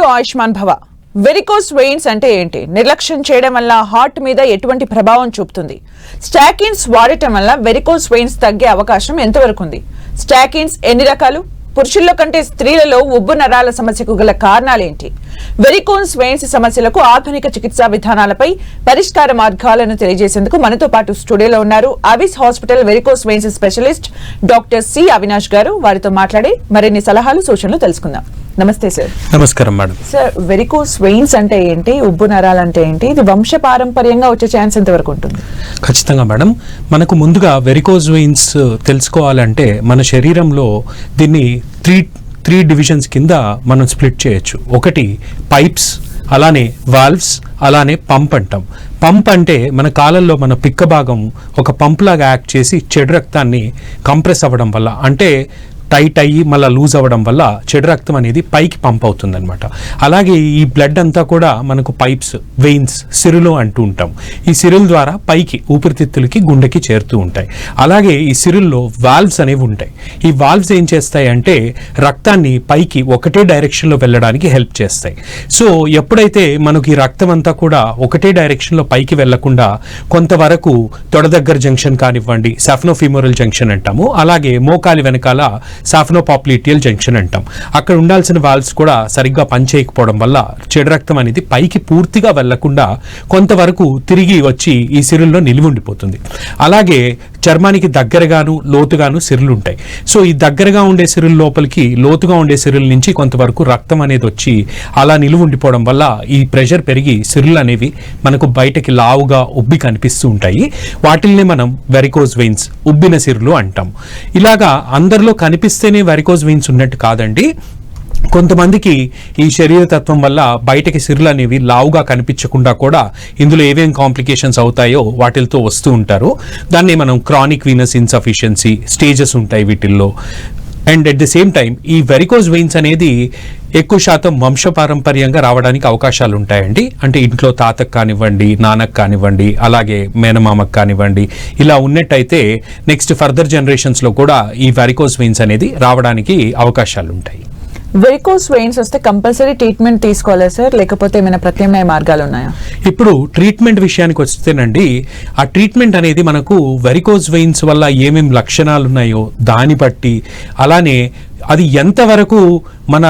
To Ayushman భవ. Varicose veins అంటే ఏంటి? నిర్లక్ష్యం చేయడం వల్ల హార్ట్ మీద ఎటువంటి ప్రభావం చూపుతుంది? స్టాకిన్స్ వాడటం వల్ల వెరికోస్ వెయిన్స్ తగ్గే అవకాశం ఎంతవరకు ఉంది స్టాకిన్స్ ఎన్ని రకాలు? పురుషుల్లో కంటే స్త్రీలలో ఉబ్బు నరాల సమస్యకు గల కారణాలేంటి? వెరికోన్స్ వెయిన్స్ సమస్యలకు ఆధునిక చికిత్సా విధానాలపై పరిష్కార మార్గాలను తెలియజేసేందుకు మనతో పాటు స్టూడియోలో ఉన్నారు. Avis hospital varicose veins specialist doctor C Avinash garu. వారితో మాట్లాడి మరిన్ని సలహాలు సూచనలు తెలుసుకుందాం. నమస్తే సార్ నమస్కారం మేడం. సార్ వెరికోస్ వెయిన్స్ అంటే ఏంటి? ఉబ్బు నరాలు అంటే ఏంటి? ఇది వంశ పారంపర్యంగా వచ్చే ఛాన్స్ ఎంతవరకు ఉంటుంది? ఖచ్చితంగా మేడం. మనకు ముందుగా వెరికోజ్ వెయిన్స్ తెలుసుకోవాలంటే మన శరీరంలో దీన్ని త్రీ త్రీ డివిజన్స్ కింద మనం స్ప్లిట్ చేయొచ్చు. ఒకటి పైప్స్ అలానే వాల్వ్స్ అలానే పంప్ అంటాం. పంప్ అంటే మన కాలంలో మన పిక్క భాగం ఒక పంప్ లాగా యాక్ట్ చేసి చెడు రక్తాన్ని కంప్రెస్ అవ్వడం వల్ల. అంటే టైట్ అయ్యి మళ్ళీ లూజ్ అవ్వడం వల్ల చెడు రక్తం అనేది పైకి పంప్ అవుతుంది అనమాట అలాగే ఈ బ్లడ్ అంతా కూడా మనకు పైప్స్ వెయిన్స్ సిరులు అంటూ ఉంటాం. ఈ సిరుల ద్వారా పైకి ఊపిరితిత్తులకి గుండెకి చేరుతూ ఉంటాయి. అలాగే ఈ సిరుల్లో వాల్వ్స్ అనేవి ఉంటాయి. ఈ వాల్వ్స్ ఏం చేస్తాయి అంటే రక్తాన్ని పైకి ఒకటే డైరెక్షన్లో వెళ్ళడానికి హెల్ప్ చేస్తాయి. సో ఎప్పుడైతే మనకి ఈ రక్తం అంతా కూడా ఒకటే డైరెక్షన్లో పైకి వెళ్ళకుండా కొంతవరకు తొడ దగ్గర జంక్షన్ కానివ్వండి సెఫ్నోఫిమోరల్ జంక్షన్ అంటాము. అలాగే మోకాలి వెనకాల సాఫ్నోపాప్లిటియల్ జంక్షన్ అంటాం. అక్కడ ఉండాల్సిన వాల్వ్స్ కూడా సరిగ్గా పనిచేయకపోవడం వల్ల చెడు రక్తం అనేది పైకి పూర్తిగా వెళ్ళకుండా కొంతవరకు తిరిగి వచ్చి ఈ సిరుల్లో నిలివి ఉండిపోతుంది అలాగే చర్మానికి దగ్గరగాను లోతుగాను సిరులు ఉంటాయి సో ఈ దగ్గరగా ఉండే సిరుల లోపలికి లోతుగా ఉండే సిరుల నుంచి కొంతవరకు రక్తం అనేది వచ్చి అలా నిలువ ఉండిపోవడం వల్ల ఈ ప్రెషర్ పెరిగి సిరులు అనేవి మనకు బయటకి లావుగా ఉబ్బి కనిపిస్తూ ఉంటాయి. వాటిల్ని మనం వెరికోజ్ వెయిన్స్ ఉబ్బిన సిరులు అంటాం. ఇలాగా అందరిలో కనిపిస్తేనే వెరికోజ్ వెయిన్స్ ఉన్నట్టు కాదండి. కొంతమందికి ఈ శరీర తత్వం వల్ల బయటకి సిరులు అనేవి లావుగా కనిపించకుండా కూడా ఇందులో ఏవేం కాంప్లికేషన్స్ అవుతాయో వాటితో వస్తూ ఉంటారు. దాన్ని మనం క్రానిక్ వీనస్ ఇన్సఫిషియన్సీ స్టేజెస్ ఉంటాయి వీటిల్లో. And at the same time ఈ వెరికోజ్ వెయిన్స్ అనేది ఎక్కువ శాతం వంశపారంపర్యంగా రావడానికి అవకాశాలు ఉంటాయండి. అంటే ఇంట్లో తాతకు కానివ్వండి నాన్నకు కానివ్వండి అలాగే మేనమామకు కానివ్వండి ఇలా ఉన్నట్టయితే నెక్స్ట్ ఫర్దర్ జనరేషన్స్లో కూడా ఈ వెరికోజ్ వెయిన్స్ అనేది రావడానికి అవకాశాలు ఉంటాయి. వెరికోస్ వెయిన్స్ వస్తే కంపల్సరీ ట్రీట్మెంట్ తీసుకోవాలా సార్ లేకపోతే ఏమైనా ప్రత్యామ్నాయ మార్గాలు ఉన్నాయా? ఇప్పుడు ట్రీట్మెంట్ విషయానికి వస్తేనండి ఆ ట్రీట్మెంట్ అనేది మనకు వెరికోజ్ వెయిన్స్ వల్ల ఏమేమి లక్షణాలు ఉన్నాయో దాన్ని బట్టి అలానే అది ఎంతవరకు మన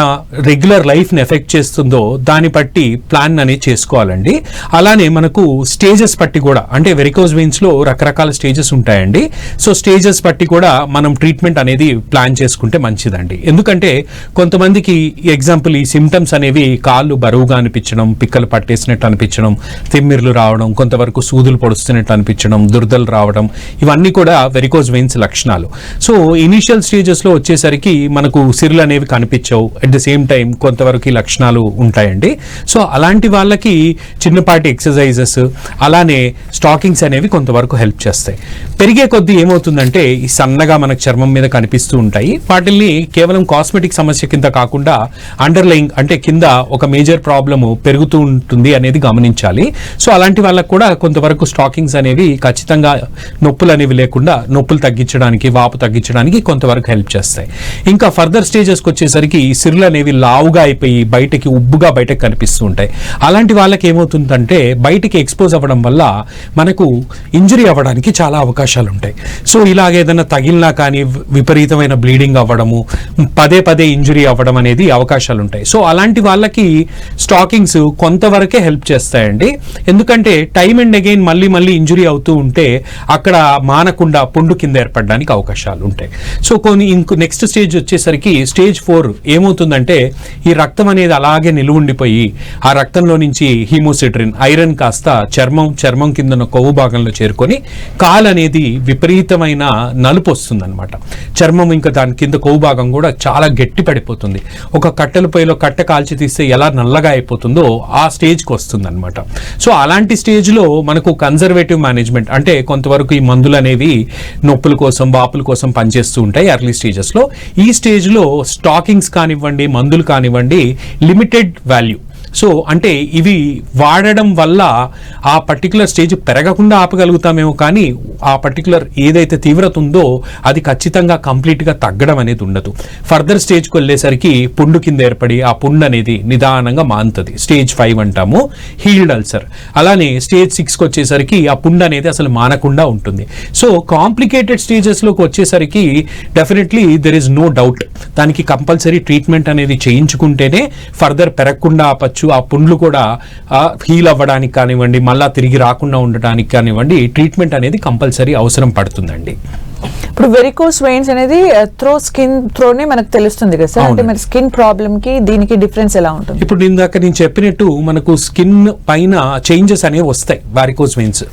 రెగ్యులర్ లైఫ్ని ఎఫెక్ట్ చేస్తుందో దాన్ని బట్టి ప్లాన్ అనేది చేసుకోవాలండి. అలానే మనకు స్టేజెస్ బట్టి కూడా అంటే వెరికోజ్ వెయిన్స్లో రకరకాల స్టేజెస్ ఉంటాయండి. సో స్టేజెస్ బట్టి కూడా మనం ట్రీట్మెంట్ అనేది ప్లాన్ చేసుకుంటే మంచిదండి. ఎందుకంటే కొంతమందికి ఎగ్జాంపుల్ ఈ సిమ్టమ్స్ అనేవి కాళ్ళు బరువుగా అనిపించడం పిక్కలు పట్టేసినట్టు అనిపించడం తిమ్మిర్లు రావడం కొంతవరకు సూదులు పొడుస్తున్నట్టు అనిపించడం దుర్దలు రావడం ఇవన్నీ కూడా వెరికోజ్ వెయిన్స్ లక్షణాలు. సో ఇనీషియల్ స్టేజెస్లో వచ్చేసరికి మనకు సిరులు అనేవి కనిపించవు అట్ ద సేమ్ టైం కొంతవరకు ఈ లక్షణాలు ఉంటాయండి. సో అలాంటి వాళ్ళకి చిన్నపాటి ఎక్సర్సైజెస్ అలానే స్టాకింగ్స్ అనేవి కొంతవరకు హెల్ప్ చేస్తాయి. పెరిగే కొద్దీ ఏమవుతుందంటే ఈ సన్నగా మనకు చర్మం మీద కనిపిస్తూ ఉంటాయి. వాటిల్ని కేవలం కాస్మెటిక్ సమస్య కింద కాకుండా అండర్లయింగ్ అంటే కింద ఒక మేజర్ ప్రాబ్లము పెరుగుతూ ఉంటుంది అనేది గమనించాలి. సో అలాంటి వాళ్ళకు కూడా కొంతవరకు స్టాకింగ్స్ అనేవి ఖచ్చితంగా నొప్పులు అనేవి లేకుండా నొప్పులు తగ్గించడానికి వాపు తగ్గించడానికి కొంతవరకు హెల్ప్ చేస్తాయి. ఇంకా ఫర్దర్ స్టేజెస్కి వచ్చేసరికి సిరులు అనేవి లావుగా అయిపోయి బయటకి ఉబ్బుగా బయటకు కనిపిస్తూ ఉంటాయి. అలాంటి వాళ్ళకి ఏమవుతుందంటే బయటికి ఎక్స్పోజ్ అవ్వడం వల్ల మనకు ఇంజరీ అవ్వడానికి చాలా అవకాశాలు ఉంటాయి. సో ఇలాగ ఏదైనా తగిలినా కానీ విపరీతమైన బ్లీడింగ్ అవ్వడము పదే పదే ఇంజరీ అవ్వడం అనేది అవకాశాలు ఉంటాయి. సో అలాంటి వాళ్ళకి స్టాకింగ్స్ కొంతవరకే హెల్ప్ చేస్తాయండి. ఎందుకంటే టైం అండ్ అగైన్ మళ్ళీ మళ్ళీ ఇంజరీ అవుతూ ఉంటే అక్కడ మానకుండా పుండు కింద ఏర్పడడానికి అవకాశాలు ఉంటాయి. సో కొన్ని ఇంకో నెక్స్ట్ స్టేజ్ వచ్చేసరికి స్టేజ్ ఫోర్ ఏమవుతుందంటే ఈ రక్తం అనేది అలాగే నిలువుండిపోయి ఆ రక్తంలో నుంచి హీమోసిట్రిన్ ఐరన్ కాస్త చర్మం చర్మం కింద ఉన్న కొవ్వు భాగంలో చేరుకొని కాలు అనేది విపరీతమైన నలుపు వస్తుందన్నమాట. చర్మం ఇంకా దాని కింద కొవ్వు భాగం కూడా చాలా గట్టి పడిపోతుంది. ఒక కట్టెల పొయ్యిలో కట్టె కాల్చి తీస్తే ఎలా నల్లగా అయిపోతుందో ఆ స్టేజ్కి వస్తుందన్నమాట. సో అలాంటి స్టేజ్లో మనకు కన్జర్వేటివ్ మేనేజ్మెంట్ అంటే కొంతవరకు ఈ మందులు అనేవి నొప్పుల కోసం వాపుల కోసం పనిచేస్తూ ఉంటాయి ఎర్లీ స్టేజెస్లో. ఈ స్టేజ్లో స్టాకింగ్స్ కానివ్వండి మందులు కానివ్వండి లిమిటెడ్ వాల్యూ సో అంటే ఇవి వాడడం వల్ల ఆ పర్టికులర్ స్టేజ్ పెరగకుండా ఆపగలుగుతామేమో కానీ ఆ పర్టికులర్ ఏదైతే తీవ్రత ఉందో అది ఖచ్చితంగా కంప్లీట్గా తగ్గడం అనేది ఉండదు. ఫర్దర్ స్టేజ్కి వెళ్ళేసరికి పుండు కింద ఏర్పడి ఆ పుండు అనేది నిదానంగా మాంతుంది. స్టేజ్ ఫైవ్ అంటాము హీల్డ్ అల్సర్ అలానే స్టేజ్ సిక్స్కి వచ్చేసరికి ఆ పుండు అనేది అసలు మానకుండా ఉంటుంది. సో కాంప్లికేటెడ్ స్టేజెస్లోకి వచ్చేసరికి definitely there is no doubt దానికి కంపల్సరీ ట్రీట్మెంట్ అనేది చేయించుకుంటేనే ఫర్దర్ పెరగకుండా ఆపచ్చు. ఆ పుండ్లు కూడా హీల్ అవ్వడానికి కానివ్వండి మళ్ళీ తిరిగి రాకుండా ఉండటానికి కానివ్వండి ట్రీట్మెంట్ అనేది కంపల్సరీ అవసరం పడుతుందండి. ఇప్పుడు వెరికోస్ వెయిన్స్ అనేది త్రో స్కిన్ త్రోనే మనకు తెలుస్తుంది కదా సార్. అంటే. మరి స్కిన్ ప్రాబ్లమ్కి దీనికి డిఫరెన్స్ ఎలా ఉంటుంది? ఇప్పుడు ఇందాక నేను చెప్పినట్టు మనకు స్కిన్ పైన చేంజెస్ అనేవి వస్తాయి వారికోస్ వెయిన్స్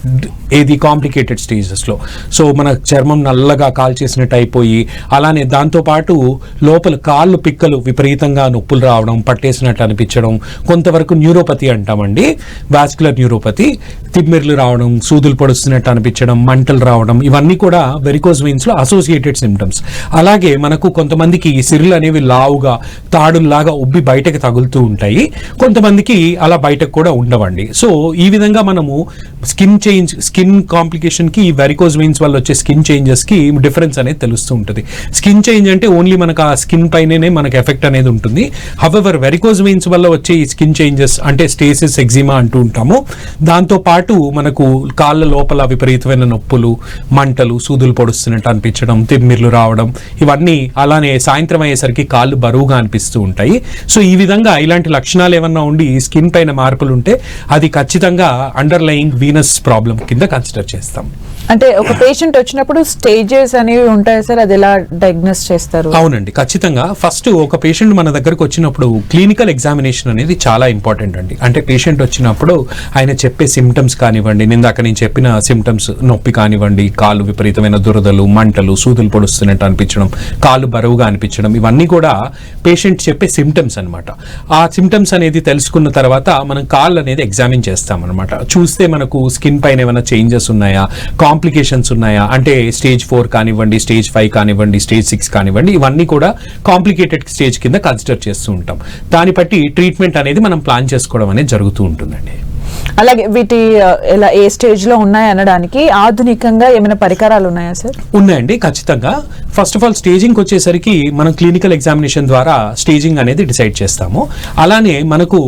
ఏది కాంప్లికేటెడ్ స్టేజెస్లో. సో మన చర్మం నల్లగా కాల్ చేసినట్టు అయిపోయి అలానే దాంతో పాటు లోపల కాళ్ళు పిక్కలు విపరీతంగా నొప్పులు రావడం పట్టేసినట్టు అనిపించడం కొంతవరకు న్యూరోపతి అంటామండి. వాస్కులర్ న్యూరోపతి తిమ్మిర్లు రావడం సూదులు పొడుస్తున్నట్టు అనిపించడం మంటలు రావడం ఇవన్నీ కూడా వెరికోస్ లో అసోసియేటెడ్ సిమ్టమ్స్ అలాగే మనకు కొంతమందికి సిరులు అనేవి లావుగా తాడుల్లాగా ఉబ్బి బయటకు తగులుతూ ఉంటాయి. కొంతమందికి అలా బయటకు కూడా ఉండవండి. సో ఈ విధంగా మనము స్కిన్ చేంజ్ స్కిన్ కాంప్లికేషన్కి వెరికోజ్ వెయిన్స్ వల్ల వచ్చే స్కిన్ చేంజెస్కి డిఫరెన్స్ అనేది తెలుస్తూ ఉంటుంది. స్కిన్ చేంజ్ అంటే ఓన్లీ మనకు ఆ స్కిన్ పైననే మనకు ఎఫెక్ట్ అనేది ఉంటుంది. హవెవర్ వెరికోజ్ వెయిన్స్ వల్ల వచ్చే ఈ స్కిన్ చేంజెస్ అంటే స్టేసిస్ ఎగ్జిమా అంటూ ఉంటాము. దాంతో పాటు మనకు కాళ్ళ లోపల విపరీతమైన నొప్పులు మంటలు సూదులు పొడుస్తాయి. పొడుస్తున్నట్టు అనిపించడం తిమ్మిర్లు రావడం ఇవన్నీ అలానే సాయంత్రం అయ్యేసరికి కాళ్ళు బరువుగా అనిపిస్తూ ఉంటాయి. సో ఈ విధంగా ఇలాంటి లక్షణాలు ఏమన్నా ఉండి స్కిన్ పైన మార్పులు ఉంటే అది ఖచ్చితంగా అండర్లయింగ్ వీనస్ ప్రాబ్లం కింద కన్సిడర్ చేస్తాం. అంటే ఒక పేషెంట్ వచ్చినప్పుడు స్టేజెస్ అనేవి ఉంటాయి సార్ అది ఎలా డయాగ్నోస్ చేస్తారు? అవునండి ఖచ్చితంగా. ఫస్ట్ ఒక పేషెంట్ మన దగ్గరకు వచ్చినప్పుడు క్లినికల్ ఎగ్జామినేషన్ అనేది చాలా ఇంపార్టెంట్ అండి. అంటే పేషెంట్ వచ్చినప్పుడు ఆయన చెప్పే సిమ్టమ్స్ కానివ్వండి నిందాక నేను చెప్పిన సిమ్టమ్స్ నొప్పి కానివ్వండి కాళ్ళు విపరీతమైన దురదలు మంటలు సూదులు పొడుస్తున్నట్టు అనిపించడం కాళ్ళు బరువుగా అనిపించడం ఇవన్నీ కూడా పేషెంట్ చెప్పే సిమ్టమ్స్ అన్నమాట. ఆ సిమ్టమ్స్ అనేది తెలుసుకున్న తర్వాత మనం కాళ్ళు అనేది ఎగ్జామిన్ చేస్తాం అనమాట చూస్తే మనకు స్కిన్ పైన ఏమైనా చేంజెస్ ఉన్నాయా? కాంప్లికేషన్స్ ఉన్నాయా? అంటే స్టేజ్ ఫోర్ కానివ్వండి స్టేజ్ ఫైవ్ కానివ్వండి స్టేజ్ సిక్స్ కానివ్వండి ఇవన్నీ కూడా కాంప్లికేటెడ్ స్టేజ్ కింద కన్సిడర్ చేస్తూ ఉంటాం. దాన్ని బట్టి ట్రీట్మెంట్ అనేది మనం ప్లాన్ చేసుకోవడం అనేది జరుగుతూ ఉంటుందండి. అలాగే వీటి ఎలా ఏ స్టేజ్లో ఉన్నాయి అనడానికి ఆధునికంగా ఏమైనా పరికరాలు ఉన్నాయా సార్? ఉన్నాయండి ఖచ్చితంగా. ఫస్ట్ ఆఫ్ ఆల్ స్టేజింగ్ వచ్చేసరికి మనం క్లినికల్ ఎగ్జామినేషన్ ద్వారా స్టేజింగ్ అనేది డిసైడ్ చేస్తాము. అలానే మనకు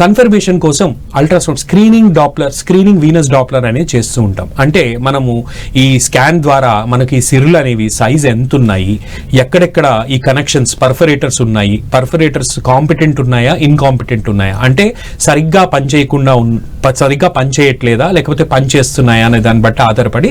కన్ఫర్మేషన్ కోసం ultrasound screening doppler screening venous doppler అనేది చేస్తూ ఉంటాం. అంటే మనము ఈ స్కాన్ ద్వారా మనకి సిరులు అనేవి సైజ్ ఎంత ఉన్నాయి ఎక్కడెక్కడ ఈ కనెక్షన్స్ పర్ఫరేటర్స్ ఉన్నాయి? పర్ఫరేటర్స్ కాంపిటెంట్ ఉన్నాయా? ఇన్కాంపిటెంట్ ఉన్నాయా? అంటే సరిగ్గా పనిచేయకుండా సరిగ్గా పనిచేయట్లేదా లేకపోతే పనిచేస్తున్నాయా అనే దాన్ని బట్టి ఆధారపడి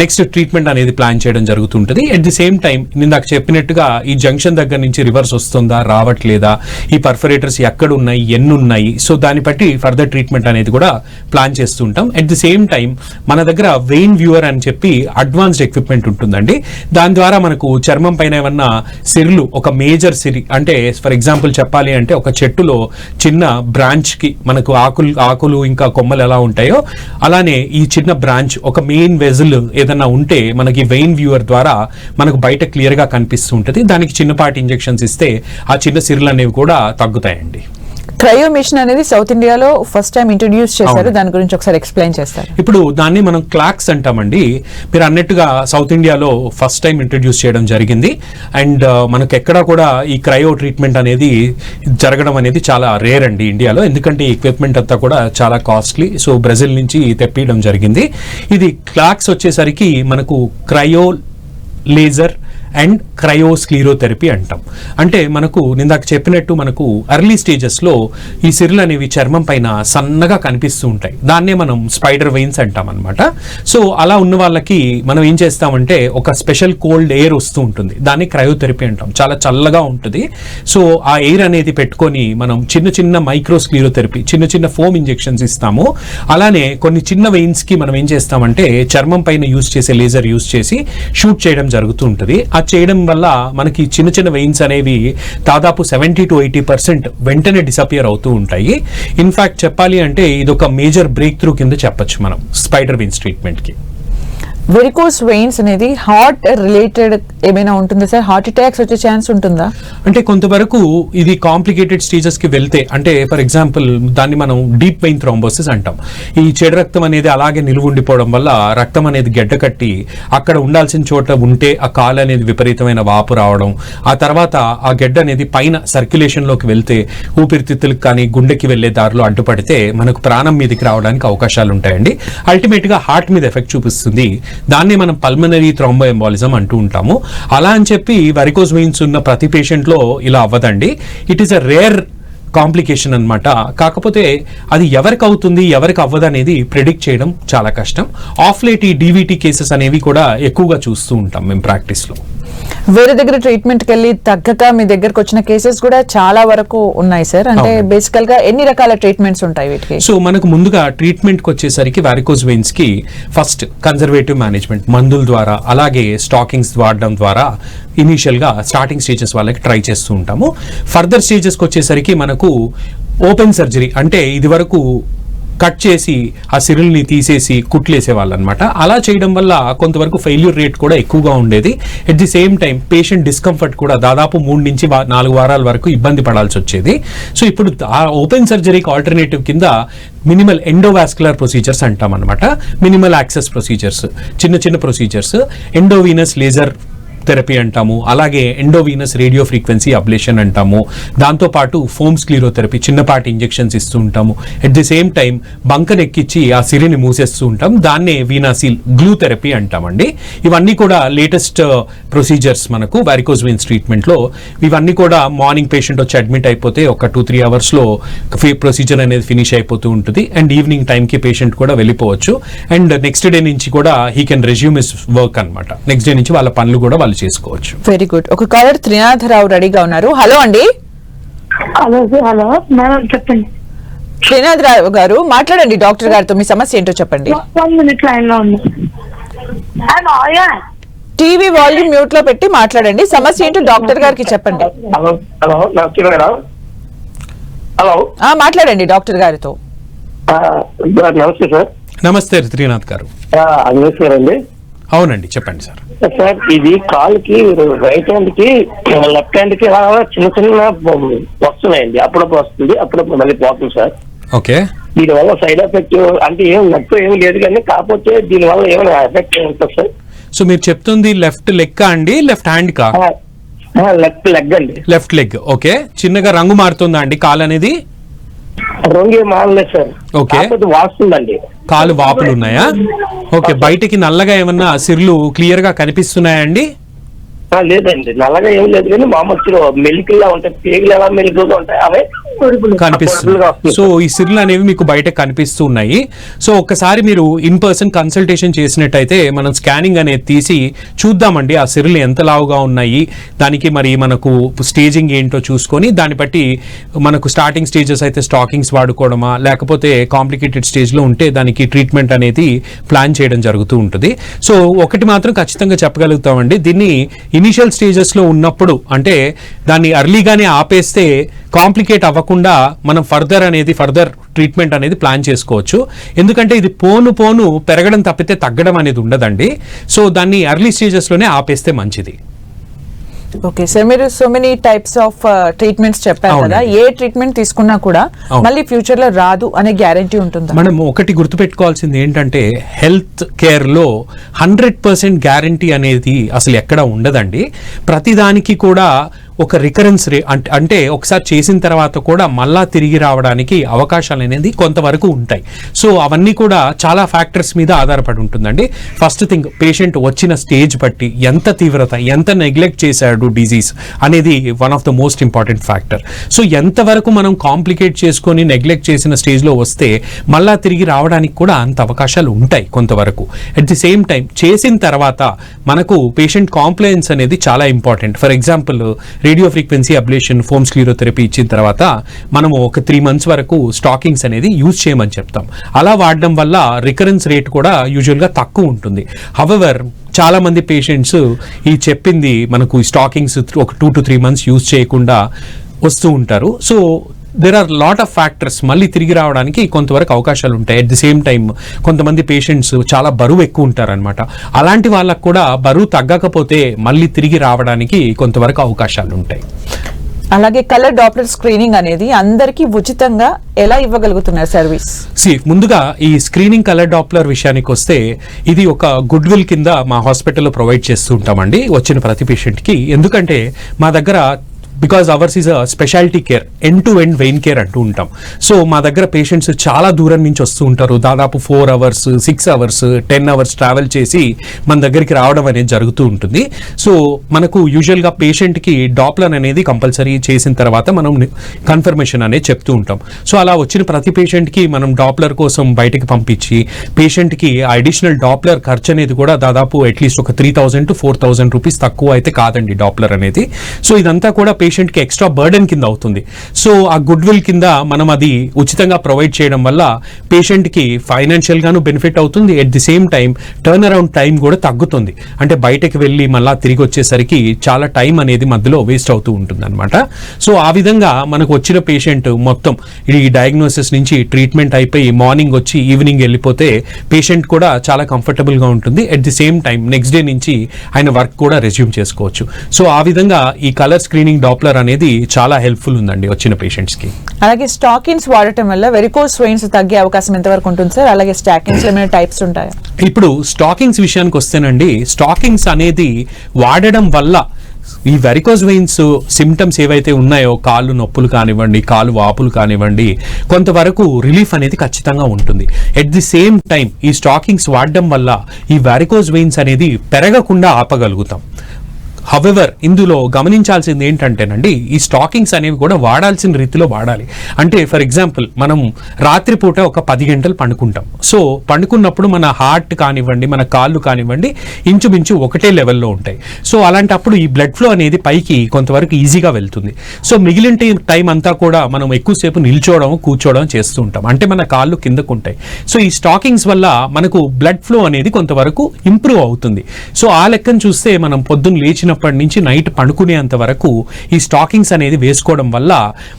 నెక్స్ట్ ట్రీట్మెంట్ అనేది ప్లాన్ చేయడం జరుగుతుంటుంది. ఎట్ ది సేమ్ టైం నాకు చెప్పినట్టుగా ఈ జంక్షన్ దగ్గర నుంచి రివర్స్ వస్తుందా రావట్లేదా ఈ పర్ఫరేటర్స్ ఎక్కడ ఉన్నాయి ఎన్ని ఉన్నాయి సో దాన్ని బట్టి ఫర్దర్ ట్రీట్మెంట్ అనేది కూడా ప్లాన్ చేస్తుంటాం. ఎట్ ది సేమ్ టైం మన దగ్గర వెయిన్ వ్యూవర్ అని చెప్పి అడ్వాన్స్డ్ ఎక్విప్మెంట్ ఉంటుందండి. దాని ద్వారా మనకు చర్మం పైన ఏమన్నా సిరులు ఒక మేజర్ సిరి అంటే ఫర్ ఎగ్జాంపుల్ చెప్పాలి అంటే ఒక చెట్టులో చిన్న బ్రాంచ్కి మనకు ఆకులు ఆకులు ఇంకా కొమ్మలు ఎలా ఉంటాయో. అలానే ఈ చిన్న బ్రాంచ్ ఒక మెయిన్ వెజల్ ఏదైనా ఉంటే మనకి వెయిన్ వ్యూవర్ ద్వారా మనకు బయట క్లియర్గా కనిపిస్తూ ఉంటుంది దానికి చిన్నపాటి ఇంజెక్షన్స్ ఇస్తే ఆ చిన్న సిరులు అనేవి కూడా తగ్గుతాయండి. క్రయో మిషన్ అనేది సౌత్ ఇండియాలో ఫస్ట్ టైం ఇంట్రొడ్యూస్ చేశారు. దాని గురించి ఒకసారి ఎక్స్ప్లెయిన్ చేస్తారు. ఇప్పుడు దాన్ని మనం క్లాక్స్ అంటామండి. మీరు అన్నట్టుగా సౌత్ ఇండియాలో ఫస్ట్ టైం ఇంట్రడ్యూస్ చేయడం జరిగింది. అండ్ మనకు ఎక్కడా కూడా ఈ క్రయో ట్రీట్మెంట్ అనేది జరగడం అనేది చాలా రేర్ అండి ఇండియాలో. ఎందుకంటే ఈ ఎక్విప్మెంట్ అంతా కూడా చాలా కాస్ట్లీ. సో బ్రెజిల్ నుంచి తెప్పియడం జరిగింది. ఇది క్లాక్స్ వచ్చేసరికి మనకు క్రయో లేజర్ అండ్ క్రయోస్క్లీరోథెరపీ అంటాం. అంటే మనకు నిందాక చెప్పినట్టు మనకు అర్లీ స్టేజెస్లో ఈ సిరులు అనేవి చర్మం పైన సన్నగా కనిపిస్తూ ఉంటాయి. దాన్నే మనం స్పైడర్ వెయిన్స్ అంటాం అనమాట సో అలా ఉన్న వాళ్ళకి మనం ఏం చేస్తామంటే ఒక స్పెషల్ కోల్డ్ ఎయిర్ వస్తూ ఉంటుంది. దాన్ని క్రయోథెరపీ అంటాం. చాలా చల్లగా ఉంటుంది. సో ఆ ఎయిర్ అనేది పెట్టుకొని మనం చిన్న చిన్న మైక్రోస్క్లీరోథెరపీ చిన్న చిన్న ఫోమ్ ఇంజెక్షన్స్ ఇస్తాము. అలానే కొన్ని చిన్న వెయిన్స్కి మనం ఏం చేస్తామంటే చర్మం పైన యూజ్ చేసే లేజర్ యూజ్ చేసి షూట్ చేయడం జరుగుతూ ఉంటుంది. ఆ చేయడం వల్ల మనకి చిన్న చిన్న వెయిన్స్ అనేవి దాదాపు సెవెంటీ టు ఎయిటీ పర్సెంట్ వెంటనే డిసపియర్ అవుతూ ఉంటాయి. ఇన్ఫ్యాక్ట్ చెప్పాలి అంటే ఇది ఒక మేజర్ బ్రేక్ త్రూ కింద చెప్పచ్చు మనం స్పైడర్ వెయిన్స్ ట్రీట్మెంట్కి. వెరికోస్ వెయిన్స్ అనేది హార్ట్ రిలేటెడ్ ఏమైనా ఉంటుందా సార్? హార్ట్ అటాక్స్ వచ్చే ఛాన్స్ ఉంటుందా? అంటే కొంతవరకు ఇది కాంప్లికేటెడ్ స్టేజెస్కి వెళ్తే అంటే ఫర్ ఎగ్జాంపుల్ దాన్ని మనం డీప్ వెయిన్ థ్రాంబోసిస్ అంటాం. ఈ చెడు రక్తం అనేది అలాగే నిలువ ఉండిపోవడం వల్ల రక్తం అనేది గడ్డ కట్టి అక్కడ ఉండాల్సిన చోట ఉంటే ఆ కాలు అనేది విపరీతమైన వాపు రావడం ఆ తర్వాత ఆ గడ్డ అనేది పైన సర్క్యులేషన్లోకి వెళ్తే ఊపిరితిత్తులకు కానీ గుండెకి వెళ్ళే దారిలో అడ్డుపడితే మనకు ప్రాణం మీదకి రావడానికి అవకాశాలు ఉంటాయండి అల్టిమేట్గా హార్ట్ మీద ఎఫెక్ట్ చూపిస్తుంది. దాన్ని మనం పల్మనరీ థ్రాంబో ఎంబాలిజం అంటూ ఉంటాము. అలా అని చెప్పి వెరికోజ్ వెయిన్స్ ఉన్న ప్రతి పేషెంట్లో ఇలా అవ్వదండి. It is a rare complication అన్నమాట. కాకపోతే అది ఎవరికి అవుతుంది ఎవరికి అవ్వదు అనేది ప్రిడిక్ట్ చేయడం చాలా కష్టం. ఆఫ్ డివిటీ ఈ డీవీటీ కేసెస్ అనేవి కూడా ఎక్కువగా చూస్తూ ఉంటాం మేము ప్రాక్టీస్లో వేరే దగ్గర ట్రీట్మెంట్కి వెళ్ళి తగ్గక మీ దగ్గరకు వచ్చిన కేసెస్ కూడా చాలా వరకు ఉన్నాయి సార్ అంటే. బేసికల్గా ఎన్ని రకాల ట్రీట్మెంట్స్ ఉంటాయి వీటికి? సో మనకు ముందుగా ట్రీట్మెంట్కి వచ్చేసరికి వారికోజ్ వెయిన్స్కి ఫస్ట్ కన్జర్వేటివ్ మేనేజ్మెంట్ మందుల ద్వారా అలాగే స్టాకింగ్స్ వాడడం ద్వారా ఇనీషియల్గా స్టార్టింగ్ స్టేజెస్ వాళ్ళకి ట్రై చేస్తూ ఉంటాము. ఫర్దర్ స్టేజెస్కి వచ్చేసరికి మనకు ఓపెన్ సర్జరీ అంటే ఇది వరకు కట్ చేసి ఆ సిరుల్ని తీసేసి కుట్లేసేవాళ్ళు అనమాట అలా చేయడం వల్ల కొంతవరకు ఫెయిల్యూర్ రేట్ కూడా ఎక్కువగా ఉండేది. At the same time patient discomfort కూడా దాదాపు మూడు నుంచి నాలుగు వారాల వరకు ఇబ్బంది పడాల్సి వచ్చేది. సో ఇప్పుడు ఆ ఓపెన్ సర్జరీకి ఆల్టర్నేటివ్ కింద మినిమల్ ఎండోవాస్కులర్ ప్రొసీజర్స్ అంటాం అనమాట మినిమల్ యాక్సెస్ ప్రొసీజర్స్ చిన్న చిన్న ప్రొసీజర్స్ ఎండోవీనస్ లేజర్ థెరపీ అంటాము అలాగే ఎండోవీనస్ రేడియో ఫ్రీక్వెన్సీ అబ్లేషన్ అంటాము దాంతోపాటు ఫోమ్ స్క్లీరోథెరపీ చిన్నపాటి ఇంజెక్షన్స్ ఇస్తూ ఉంటాము. ఎట్ ది సేమ్ టైం బంకన్ ఎక్కించి ఆ సిరిని మూసేస్తూ ఉంటాం. దాన్నే వీనాసిల్ గ్లూ థెరపీ అంటామండి. ఇవన్నీ కూడా లేటెస్ట్ ప్రొసీజర్స్ uh, మనకు వారికోజ్ వెయిన్స్ ట్రీట్మెంట్లో ఇవన్నీ కూడా మార్నింగ్ పేషెంట్ వచ్చి అడ్మిట్ అయిపోతే ఒక టూ త్రీ అవర్స్లో ప్రొసీజర్ అనేది ఫినిష్ అయిపోతూ ఉంటుంది. అండ్ ఈవినింగ్ టైంకి పేషెంట్ కూడా వెళ్ళిపోవచ్చు. అండ్ నెక్స్ట్ డే నుంచి కూడా he can resume his work అన్నమాట. నెక్స్ట్ డే నుంచి వాళ్ళ పనులు కూడా వాళ్ళు చేసుకోవచ్చు. వెరీ గుడ్ ఒక కాలర్ త్రినాథరావు రెడీగా ఉన్నారు. హలో అండి. హలో సార్ హలో మేడం చెప్పండి. త్రినాథరావు గారు మాట్లాడండి డాక్టర్ గారితో. మీ సమస్య ఏంటో చెప్పండి. వన్ మినిట్ లైన్లో ఉంది. హలో యా టీవీ వాల్యూమ్ మ్యూట్లో పెట్టి మాట్లాడండి. సమస్య ఏంటో డాక్టర్ గారికి చెప్పండి. హలో హలో నమస్తే మేడం. హలో ఆ మాట్లాడండి డాక్టర్ గారితో. నమస్తే సార్. నమస్తే త్రినాథ్ గారు. ఆ, అగ్నేష్ గారు అండి. అవునండి చెప్పండి సార్. సార్ ఇది కాలుకి రైట్ హ్యాండ్కి లెఫ్ట్ హ్యాండ్కి చిన్న చిన్న వస్తున్నాయండి. అప్పుడప్పుడు వస్తుంది అప్పుడప్పుడు మళ్ళీ పోతుంది సార్. ఓకే. దీనివల్ల సైడ్ ఎఫెక్ట్ అంటే ఏం నొప్పి ఏం లేదు కానీ కాకపోతే దీనివల్ల ఏమైనా ఎఫెక్ట్ ఉంటుంది సార్? సో మీరు చెప్తుంది లెఫ్ట్ లెగ్ అండి లెఫ్ట్ హ్యాండ్ కా లెఫ్ట్ లెగ్ అండి. Left leg okay. చిన్నగా రంగు మారుతుందా అండి కాలు అనేది రొంగే మారలేదు సార్ ఓకే. వాస్తుందండి కాలు వాపులు ఉన్నాయా? ఓకే బయటికి నల్లగా ఏమన్నా సిర్లు క్లియర్గా కనిపిస్తున్నాయా అండి ఆ, లేదండి. నల్లగా ఏం లేదు కానీ మామూలు మెలికల్లా ఉంటాయి పేగులు ఎలా మెలికలుగా ఉంటాయి అవే కనిపిస్తుంది. సో ఈ సిర్లు అనేవి మీకు బయట కనిపిస్తూ ఉన్నాయి సో ఒక్కసారి మీరు ఇన్ పర్సన్ కన్సల్టేషన్ చేసినట్టయితే మనం స్కానింగ్ అనేది తీసి చూద్దామండి ఆ సిర్లు ఎంత లావుగా ఉన్నాయి దానికి మరి మనకు స్టేజింగ్ ఏంటో చూసుకొని దాన్ని బట్టి మనకు స్టార్టింగ్ స్టేజెస్ అయితే స్టాకింగ్స్ వాడుకోవడమా లేకపోతే కాంప్లికేటెడ్ స్టేజ్లో ఉంటే దానికి ట్రీట్మెంట్ అనేది ప్లాన్ చేయడం జరుగుతూ ఉంటుంది. సో ఒకటి మాత్రం ఖచ్చితంగా చెప్పగలుగుతామండి దీన్ని ఇనిషియల్ స్టేజెస్లో ఉన్నప్పుడు అంటే దాన్ని అర్లీగానే ఆపేస్తే కాంప్లికేట్ అవ్వకుండా మనం ఫర్దర్ అనేది ఫర్దర్ ట్రీట్మెంట్ అనేది ప్లాన్ చేసుకోవచ్చు. ఎందుకంటే ఇది పోను పోను పెరగడం తప్పితే తగ్గడం అనేది ఉండదండి. సో దాన్ని అర్లీ స్టేజెస్లోనే ఆపేస్తే మంచిది. Okay sir. మీరు so many types of treatments చెప్పారు కదా. ఏ ట్రీట్మెంట్ తీసుకున్నా కూడా. మళ్ళీ ఫ్యూచర్లో రాదు అనే గ్యారంటీ ఉంటుందా? మనం ఒకటి గుర్తుపెట్టుకోవాల్సింది ఏంటంటే హెల్త్ కేర్లో హండ్రెడ్ పర్సెంట్ గ్యారంటీ అనేది అసలు ఎక్కడ ఉండదండి. ప్రతిదానికి కూడా ఒక రికరెన్స్ రే అంటే అంటే ఒకసారి చేసిన తర్వాత కూడా మళ్ళా తిరిగి రావడానికి అవకాశాలు అనేది కొంతవరకు ఉంటాయి. సో అవన్నీ కూడా చాలా ఫ్యాక్టర్స్ మీద ఆధారపడి ఉంటుందండి. ఫస్ట్ థింగ్ పేషెంట్ వచ్చిన స్టేజ్ బట్టి ఎంత తీవ్రత ఎంత నెగ్లెక్ట్ చేశాడు డిజీజ్ అనేది one of the most important factor so ఎంతవరకు మనం కాంప్లికేట్ చేసుకొని నెగ్లెక్ట్ చేసిన స్టేజ్లో వస్తే మళ్ళా తిరిగి రావడానికి కూడా అంత అవకాశాలు ఉంటాయి కొంతవరకు. అట్ ది సేమ్ టైం చేసిన తర్వాత మనకు పేషెంట్ కాంప్లయన్స్ అనేది చాలా important for example radio frequency ablation foam sclerotherapy ఇచ్చిన తర్వాత మనము ఒక త్రీ మంత్స్ వరకు స్టాకింగ్స్ అనేది యూజ్ చేయమని చెప్తాం. అలా వాడడం వల్ల రికరెన్స్ రేట్ కూడా యూజువల్గా తక్కువ ఉంటుంది. హవెవర్ చాలా మంది పేషెంట్స్ ఈ చెప్పింది మనకు స్టాకింగ్స్ ఒక two to three months use చేయకుండా వస్తూ ఉంటారు. So there are lot of factors మళ్ళీ తిరిగి రావడానికి కొంతవరకు అవకాశాలు ఉంటాయి. అట్ ది సేమ్ టైం కొంతమంది పేషెంట్స్ చాలా బరువు ఎక్కువ ఉంటారనమాట అలాంటి వాళ్ళకు కూడా బరువు తగ్గకపోతే మళ్ళీ తిరిగి రావడానికి కొంతవరకు అవకాశాలు ఉంటాయి. అలాగే కలర్ డాప్లర్ స్క్రీనింగ్ అనేది అందరికీ ఉచితంగా ఎలా ఇవ్వగలుగుతున్నారు సర్వీస్ సి ముందుగా ఈ స్క్రీనింగ్ కలర్ డాప్లర్ విషయానికి వస్తే ఇది ఒక గుడ్ విల్ కింద మా హాస్పిటల్లో ప్రొవైడ్ చేస్తూ ఉంటామండి వచ్చిన ప్రతి పేషెంట్కి ఎందుకంటే మా దగ్గర because ours is a speciality care end to end vein care అంటూ ఉంటాం. సో మా దగ్గర పేషెంట్స్ చాలా దూరం నుంచి వస్తూ ఉంటారు. దాదాపు four hours six hours ten hours travel చేసి మన దగ్గరికి రావడం అనేది జరుగుతూ ఉంటుంది. సో మనకు యూజువల్గా పేషెంట్కి డాప్లర్ అనేది కంపల్సరీ చేసిన తర్వాత మనం కన్ఫర్మేషన్ అనేది చెప్తూ ఉంటాం. సో అలా వచ్చిన ప్రతి పేషెంట్కి మనం డాప్లర్ కోసం బయటికి పంపించి పేషెంట్కి అడిషనల్ డాప్లర్ ఖర్చు అనేది కూడా దాదాపు అట్లీస్ట్ ఒక three thousand to four thousand rupees తక్కువ అయితే కాదండి డాప్లర్ అనేది. సో ఇదంతా కూడా పేషెంట్కి ఎక్స్ట్రా బర్డెన్ కింద అవుతుంది. సో ఆ గుడ్ విల్ కింద మనం అది ఉచితంగా ప్రొవైడ్ చేయడం వల్ల పేషెంట్కి ఫైనాన్షియల్గాను బెనిఫిట్ అవుతుంది. At the same time turn around time కూడా తగ్గుతుంది. అంటే బయటకు వెళ్ళి మళ్ళీ తిరిగి వచ్చేసరికి చాలా టైం అనేది మధ్యలో వేస్ట్ అవుతూ ఉంటుంది అనమాట సో ఆ విధంగా మనకు వచ్చిన పేషెంట్ మొత్తం ఈ డయాగ్నోసిస్ నుంచి ట్రీట్మెంట్ అయిపోయి మార్నింగ్ వచ్చి ఈవినింగ్ వెళ్ళిపోతే పేషెంట్ కూడా చాలా కంఫర్టబుల్గా ఉంటుంది. At the same time next day నుంచి ఆయన వర్క్ కూడా రెజ్యూమ్ చేసుకోవచ్చు. సో ఆ విధంగా ఈ కలర్ స్క్రీనింగ్ డాప్లర్ అనేది చాలా హెల్ప్ఫుల్ ఉందండి వచ్చిన పేషెంట్స్కి అలాగే స్టాకిన్స్ వాడటం వల్ల వెరికోస్ వెయిన్స్ తగ్గే అవకాశం ఎంతవరకు ఉంటుంది సార్? అలాగే స్టాకిన్స్ ఏమైనా టైప్స్ ఉంటాయా? ఇప్పుడు స్టాకింగ్స్ విషయానికి వస్తేనండి స్టాకింగ్స్ అనేది వాడడం వల్ల ఈ వెరికోజ్ వెయిన్స్ సిమ్టమ్స్ ఏవైతే ఉన్నాయో కాళ్ళు నొప్పులు కానివ్వండి కాలు వాపులు కానివ్వండి కొంతవరకు రిలీఫ్ అనేది ఖచ్చితంగా ఉంటుంది. ఎట్ ది సేమ్ టైం ఈ స్టాకింగ్స్ వాడడం వల్ల ఈ వెరికోజ్ వెయిన్స్ అనేది పెరగకుండా ఆపగలుగుతాం. హవెవర్ ఇందులో గమనించాల్సింది ఏంటంటేనండి ఈ స్టాకింగ్స్ అనేవి కూడా వాడాల్సిన రీతిలో వాడాలి. అంటే ఫర్ ఎగ్జాంపుల్ మనం రాత్రిపూట ఒక పది గంటలు పండుకుంటాం. సో పండుకున్నప్పుడు మన హార్ట్ కానివ్వండి మన కాళ్ళు కానివ్వండి ఇంచుమించు ఒకటే లెవెల్లో ఉంటాయి. సో అలాంటప్పుడు ఈ బ్లడ్ ఫ్లో అనేది పైకి కొంతవరకు ఈజీగా వెళ్తుంది. సో మిగిలిన టైం అంతా కూడా మనం ఎక్కువసేపు నిల్చోవడం కూర్చోవడం చేస్తూ ఉంటాం. అంటే మన కాళ్ళు కిందకు ఉంటాయి. సో ఈ స్టాకింగ్స్ వల్ల మనకు బ్లడ్ ఫ్లో అనేది కొంతవరకు ఇంప్రూవ్ అవుతుంది. సో ఆ లెక్కను చూస్తే మనం పొద్దున్న లేచినప్పటి నుంచి నైట్ పడుకునేంత వరకు ఈ స్టాకింగ్స్ అనేది వేసుకోవడం వల్ల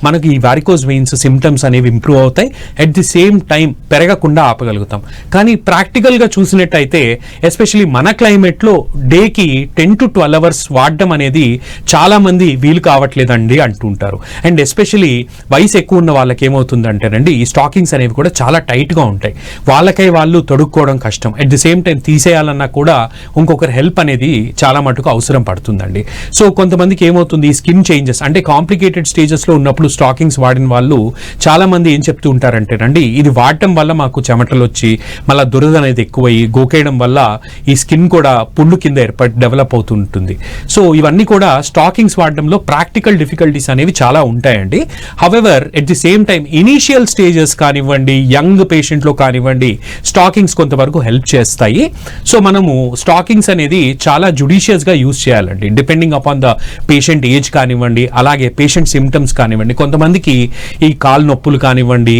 మనకి ఈ వారికోజ్ వెయిన్స్ సిమ్టమ్స్ అనేవి ఇంప్రూవ్ అవుతాయి. అట్ ది సేమ్ టైం పెరగకుండా ఆపగలుగుతాం. కానీ ప్రాక్టికల్గా చూసినట్టయితే ఎస్పెషలీ మన క్లైమేట్లో డేకి టెన్ టు ట్వెల్వ్ అవర్స్ వాడడం అనేది చాలా మంది వీలు కావట్లేదండి అంటుంటారు. అండ్ ఎస్పెషలీ వయసు ఎక్కువ ఉన్న వాళ్ళకి ఏమవుతుందంటేనండి ఈ స్టాకింగ్స్ అనేవి కూడా చాలా టైట్గా ఉంటాయి. వాళ్ళకై వాళ్ళు తొడుక్కోవడం కష్టం. అట్ ది సేమ్ టైం తీసేయాలన్నా కూడా ఇంకొకరి హెల్ప్ అనేది చాలా మటుకు అవసరం పడుతుంది. పడుతుందండి సో కొంతమందికి ఏమవుతుంది ఈ స్కిన్ చేంజెస్ అంటే కాంప్లికేటెడ్ స్టేజెస్లో ఉన్నప్పుడు స్టాకింగ్స్ వాడిన వాళ్ళు చాలా మంది ఏం చెప్తూ ఉంటారంటేనండి ఇది వాడటం వల్ల మాకు చెమటలు వచ్చి మళ్ళీ దురద అనేది ఎక్కువయ్యి గోకేయడం వల్ల ఈ స్కిన్ కూడా పుండు కింద ఏర్పడి డెవలప్ అవుతుంటుంది. సో ఇవన్నీ కూడా స్టాకింగ్స్ వాడడంలో ప్రాక్టికల్ డిఫికల్టీస్ అనేవి చాలా ఉంటాయండి. However at the same time initial stages కానివ్వండి యంగ్ పేషెంట్లో కానివ్వండి స్టాకింగ్స్ కొంతవరకు హెల్ప్ చేస్తాయి. సో మనము స్టాకింగ్స్ అనేది చాలా జుడిషియస్గా యూజ్ చేయాలండి. Depending upon the patient age కానివ్వండి అలాగే పేషెంట్ సిమ్టమ్స్ కానివ్వండి కొంతమందికి ఈ కాలు నొప్పులు కానివ్వండి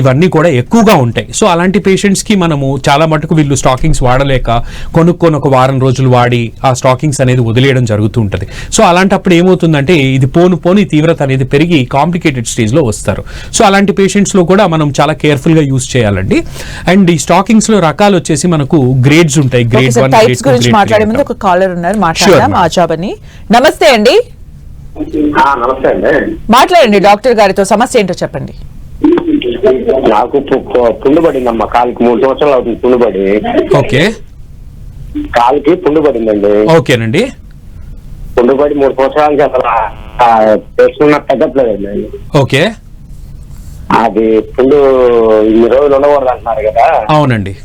ఇవన్నీ కూడా ఎక్కువగా ఉంటాయి. సో అలాంటి పేషెంట్స్కి మనము చాలా మటుకు వీళ్ళు స్టాకింగ్స్ వాడలేక కొనుక్కొని ఒక వారం రోజులు వాడి ఆ స్టాకింగ్స్ అనేది వదిలేయడం జరుగుతూ ఉంటుంది. సో అలాంటప్పుడు ఏమవుతుందంటే ఇది పోను పోని తీవ్రత అనేది పెరిగి కాంప్లికేటెడ్ స్టేజ్లో వస్తారు. సో అలాంటి పేషెంట్స్లో కూడా మనం చాలా కేర్ఫుల్గా యూజ్ చేయాలండి. అండ్ ఈ స్టాకింగ్స్లో రకాలు వచ్చేసి మనకు గ్రేడ్స్ ఉంటాయి. గ్రేడ్ వన్ టైప్స్ గురించి మాట్లాడే ముందు ఒక కాలర్ ఉన్నారు. మాట్లాడదాం. అని నమస్తే అండి. ఆ, నమస్తే అండి. మాట్లాడండి డాక్టర్ గారితో సమస్య ఏంటో చెప్పండి. నాకు పు- పు- పుండు పడిందమ్మా కాలుకి మూడు సంవత్సరాలు అవుతుంది పుండు పడి ఓకే. కాలుకి పుండు పడిందండి ఓకేనండి. పుండు పడి మూడు సంవత్సరాలకి అసలు చేసుకున్న తగ్గట్లేదండి. ఓకే. అది పుండు ఇన్ని రోజులు ఉండకూడదు అంటున్నారు కదా. అవునండి.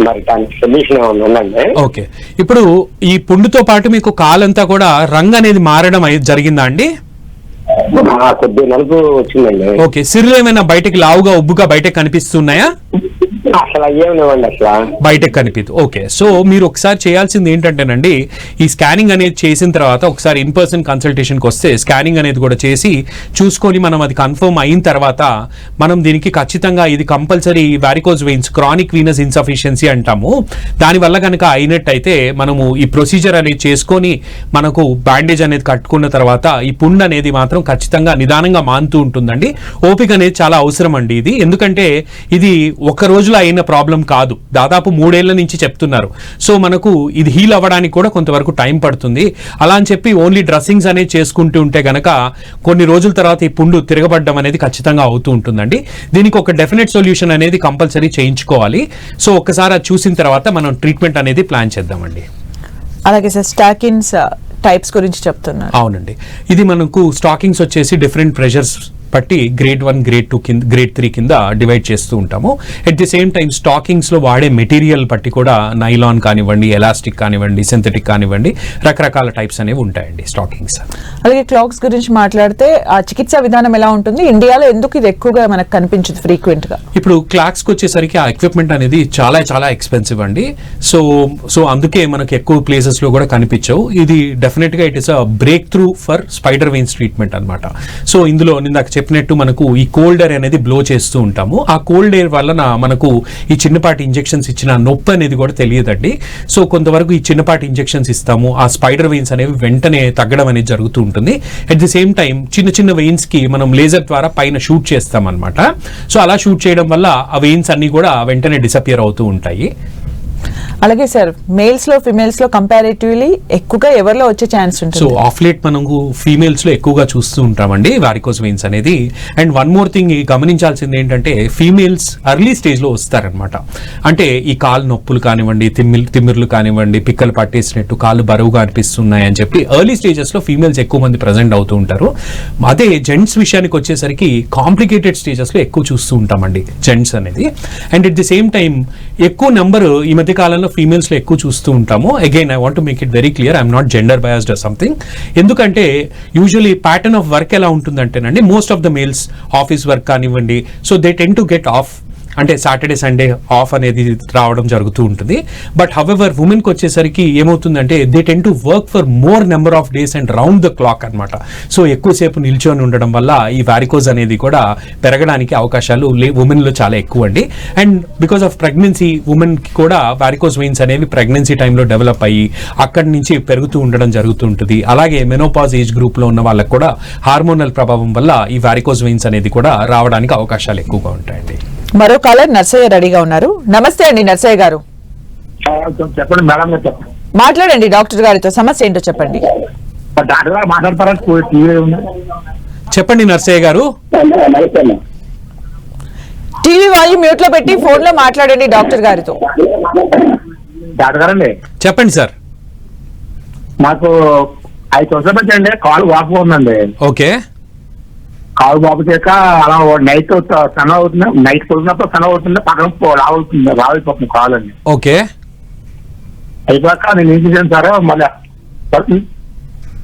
మరి దానికి సొల్యూషన్ ఉందండి ఓకే. ఇప్పుడు ఈ పుండుతో పాటు మీకు కాలంతా కూడా రంగు అనేది మారడం జరిగిందా అండి? కొద్ది నలుపు వచ్చిందండి. ఓకే. సిర్లు ఏమైనా బయటకి లావుగా ఉబ్బుగా బయటకు కనిపిస్తున్నాయా? అసలు అయ్యేం లేవండి అసలు. బయటకు కనిపించదు. ఓకే. సో మీరు ఒకసారి చేయాల్సింది ఏంటంటేనండి ఈ స్కానింగ్ అనేది చేసిన తర్వాత ఒకసారి ఇన్ పర్సన్ కన్సల్టేషన్కి వస్తే స్కానింగ్ అనేది కూడా చేసి చూసుకొని మనం అది కన్ఫర్మ్ అయిన తర్వాత మనం దీనికి ఖచ్చితంగా ఇది compulsory varicose veins chronic venous insufficiency అంటాము. దానివల్ల కనుక అయినట్టయితే మనము ఈ ప్రొసీజర్ అనేది చేసుకొని మనకు బ్యాండేజ్ అనేది కట్టుకున్న తర్వాత ఈ పుండ్ అనేది మాత్రం ఖచ్చితంగా నిదానంగా మానుతూ ఉంటుందండి. ఓపిక అనేది చాలా అవసరం అండి ఇది. ఎందుకంటే ఇది ఒక రోజులో అయిన ప్రాబ్లం కాదు. దాదాపు మూడేళ్ళ నుంచి చెప్తున్నారు. సో మనకు ఇది హీల్ అవ్వడానికి కూడా కొంతవరకు టైం పడుతుంది. అలా అని చెప్పి ఓన్లీ డ్రెస్సింగ్స్ అనేది చేసుకుంటూ ఉంటే గనక కొన్ని రోజుల తర్వాత ఈ పుండు తిరగబడడం అనేది ఖచ్చితంగా అవుతూ ఉంటుందండి. దీనికి ఒక డెఫినెట్ సొల్యూషన్ అనేది కంపల్సరీ చేయించుకోవాలి. సో ఒక్కసారి అది చూసిన తర్వాత మనం ట్రీట్మెంట్ అనేది ప్లాన్ చేద్దామండి. అలాగే సార్ స్టాకిన్స్ టైప్స్ గురించి చెప్తున్నారు. అవునండి. ఇది మనకు స్టాకింగ్స్ వచ్చేసి డిఫరెంట్ ప్రెషర్స్ బట్టి గ్రేడ్ వన్ గ్రేడ్ టూ కింద గ్రేడ్ త్రీ కింద డివైడ్ చేస్తూ ఉంటాము. ఎట్ ది సేమ్ టైం స్టాకింగ్స్లో వాడే మెటీరియల్ బట్టి కూడా నైలాన్ కానివ్వండి ఎలాస్టిక్ కానివ్వండి సింథటిక్ కానివ్వండి రకరకాల టైప్స్ అనేవి ఉంటాయండి స్టాకింగ్స్ అలాగే క్లాక్స్ గురించి మాట్లాడితే ఆ చికిత్సా విధానం ఎలా ఉంటుంది? ఇండియాలో ఎందుకు ఇది ఎక్కువగా మనకు కనిపించదు ఫ్రీక్వెంట్గా? ఇప్పుడు క్లాక్స్కి వచ్చేసరికి ఆ ఎక్విప్మెంట్ అనేది చాలా చాలా ఎక్స్పెన్సివ్ అండి. సో సో అందుకే మనకి ఎక్కువ ప్లేసెస్లో కూడా కనిపించవు. ఇది డెఫినెట్గా it is a breakthrough for spider veins treatment అనమాట సో ఇందులో నిందాక చెప్పినట్టు మనకు ఈ కోల్డ్ ఎయిర్ అనేది బ్లో చేస్తూ ఉంటాము. ఆ కోల్డ్ ఎయిర్ వలన మనకు ఈ చిన్నపాటి ఇంజెక్షన్స్ ఇచ్చిన నొప్పి అనేది కూడా తెలియదండి. సో కొంతవరకు ఈ చిన్నపాటి ఇంజెక్షన్స్ ఇస్తాము. ఆ స్పైడర్ వెయిన్స్ అనేవి వెంటనే తగ్గడం అనేది జరుగుతూ ఉంటుంది. అట్ ది సేమ్ టైం చిన్న చిన్న వెయిన్స్కి మనం లేజర్ ద్వారా పైన షూట్ చేస్తాం అనమాట సో అలా షూట్ చేయడం వల్ల ఆ వెయిన్స్ అన్ని కూడా వెంటనే డిసపియర్ అవుతూ ఉంటాయి. అలాగే సార్ మేల్స్లో ఫిమేల్స్లో కంపారేటివ్లీ ఎక్కువగా ఎవరిలో వచ్చే ఛాన్స్ సో ఆఫ్ లేట్ మనకు ఫీమేల్స్లో ఎక్కువగా చూస్తూ ఉంటామండి వారికోస్ వెయిన్స్ అనేది. అండ్ వన్ మోర్ థింగ్ గమనించాల్సింది ఏంటంటే ఫీమేల్స్ అర్లీ స్టేజ్లో వస్తారనమాట అంటే ఈ కాలు నొప్పులు కానివ్వండి తిమ్మిల్ తిమ్మిర్లు కానివ్వండి పిక్కలు పట్టేసినట్టు కాళ్ళు బరువుగా అనిపిస్తున్నాయి అని చెప్పి ఎర్లీ స్టేజెస్లో ఫీమేల్స్ ఎక్కువ మంది ప్రజెంట్ అవుతూ ఉంటారు. అదే జెంట్స్ విషయానికి వచ్చేసరికి కాంప్లికేటెడ్ స్టేజెస్లో ఎక్కువ చూస్తూ ఉంటామండి జెంట్స్ అనేది. And at the same time ఎక్కువ నెంబర్ ఈ మధ్య కాలంలో ఫీమేల్స్లో ఎక్కువ చూస్తూ ఉంటాము. Again I want make it very clear I'm not gender biased something ఎందుకంటే యూజువలీ ప్యాటర్న్ ఆఫ్ వర్క్ ఎలా ఉంటుందంటేనండి most of the males office work కానివ్వండి so they tend to get off అంటే సాటర్డే సండే ఆఫ్ అనేది రావడం జరుగుతూ ఉంటుంది. But however ఉమెన్కి వచ్చేసరికి ఏమవుతుందంటే they tend to work for more number off days and round the clock అనమాట సో ఎక్కువసేపు నిల్చొని ఉండడం వల్ల ఈ వారికోజ్ అనేది కూడా పెరగడానికి అవకాశాలు లే ఉమెన్లో చాలా ఎక్కువ అండి. అండ్ బికాస్ ఆఫ్ ప్రెగ్నెన్సీ ఉమెన్కి కూడా వారికోజ్ వెయిన్స్ అనేవి ప్రెగ్నెన్సీ టైంలో డెవలప్ అయ్యి అక్కడి నుంచి పెరుగుతూ ఉండడం జరుగుతూ ఉంటుంది. అలాగే మెనోపాజ్ ఏజ్ గ్రూప్లో ఉన్న వాళ్ళకు కూడా హార్మోనల్ ప్రభావం వల్ల ఈ వారికోజ్ వెయిన్స్ అనేది కూడా రావడానికి అవకాశాలు ఎక్కువగా ఉంటాయండి. మరో కాలర్ నర్సయ్య రెడీగా ఉన్నారు. నమస్తే అండి నర్సయ్య గారు. చెప్పండి మేడం మాట్లాడండి డాక్టర్ గారితో సమస్య ఏంటో చెప్పండి. డాక్టర్ గారు మాట్లాడతారా? టీవీ ఉంది చెప్పండి నర్సయ్య గారు. టీవీ వాళ్ళు మ్యూట్లో పెట్టి ఫోన్లో మాట్లాడండి డాక్టర్ గారితో. డాక్టర్ గారండి. చెప్పండి సార్. మాకు ఐదు సంవత్సరాల నుంచి అండి కాలు వాపు ఉందండి. ఓకే. కాలు వాపు చేయక అలా నైట్ సన అవుతుంది? నైట్ పొద్దున్నప్పుడు సన అవుతుంది? పక్కన రావుతుంది రావిపోతుంది కాలు అండి ఓకే. అయిపోయాక నేను ఏం చేశాను సార్? మళ్ళీ వర్క్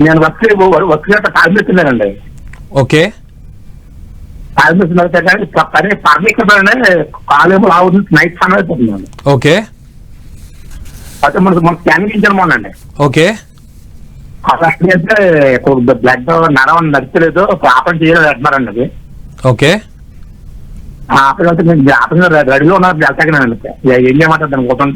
నేను వచ్చి వచ్చి టాబ్లెట్స్ తిన్నానండి. ఓకే. టాబ్లెట్స్ తిన్నాక కానీ పని పర్మిషన్ ఏమో రావుతుంది నైట్ సన అయిపోతుందండి ఓకే. అయితే మనకు మన స్కానింగ్ ఇచ్చాను మొన్న అండి ఓకే. అలా అయితే బ్లడ్ నరం నడిచలేదు ఆపరేషన్ చేయాలి అంటున్నారండి అది. ఓకే. ఆపరేషన్ ఆపరేషన్ రెడీలో ఉన్నారు. వెళ్తానండి ఏం చేయమంటారు దానికోసం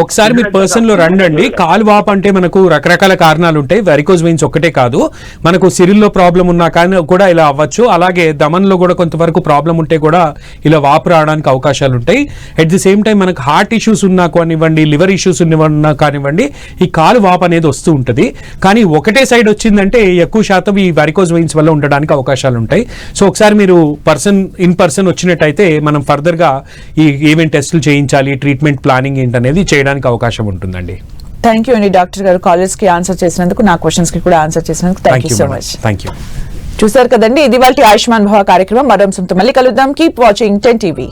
ఒకసారి మీరు పర్సన్లో రండి కాలు వాపు అంటే మనకు రకరకాల కారణాలు ఉంటాయి వెరికోజ్ వెయిన్స్ ఒక్కటే కాదు. మనకు సిరిల్లో ప్రాబ్లం ఉన్నా కానీ కూడా ఇలా అవ్వచ్చు. అలాగే దమన్లో కూడా కొంతవరకు ప్రాబ్లం ఉంటే కూడా ఇలా వాపు రావడానికి అవకాశాలు ఉంటాయి అట్ ది సేమ్ టైం మనకు హార్ట్ ఇష్యూస్ ఉన్నా కానివ్వండి లివర్ ఇష్యూస్ ఉన్నా కానివ్వండి ఈ కాలు వాపు అనేది వస్తూ ఉంటుంది. కానీ ఒకటే సైడ్ వచ్చిందంటే ఎక్కువ శాతం ఈ వెరికోజ్ వెయిన్స్ వల్ల ఉండడానికి అవకాశాలు ఉంటాయి సో ఒకసారి మీరు పర్సన్ ఇన్ పర్సన్ వచ్చినట్టయితే మనం ఫర్దర్గా ఈ ఏమేమి టెస్టులు చేయించాలి ట్రీట్మెంట్ ప్లానింగ్ ఏంటనేది చేయడానికి అవకాశం ఉంటుందండి. థ్యాంక్ యూ అండి. డాక్టర్ గారు కాలర్స్కి ఆన్సర్ చేసినందుకు నా క్వశ్చన్స్కి కూడా ఆన్సర్ చేసినందుకు thank you so much thank you చూసారు కదండి ఇది వాళ్ళ ఆయుష్మాన్ భవ కార్యక్రమం మరో మళ్ళీ కలుద్దాం కీప్ వాచింగ్ టెన్ టీవీ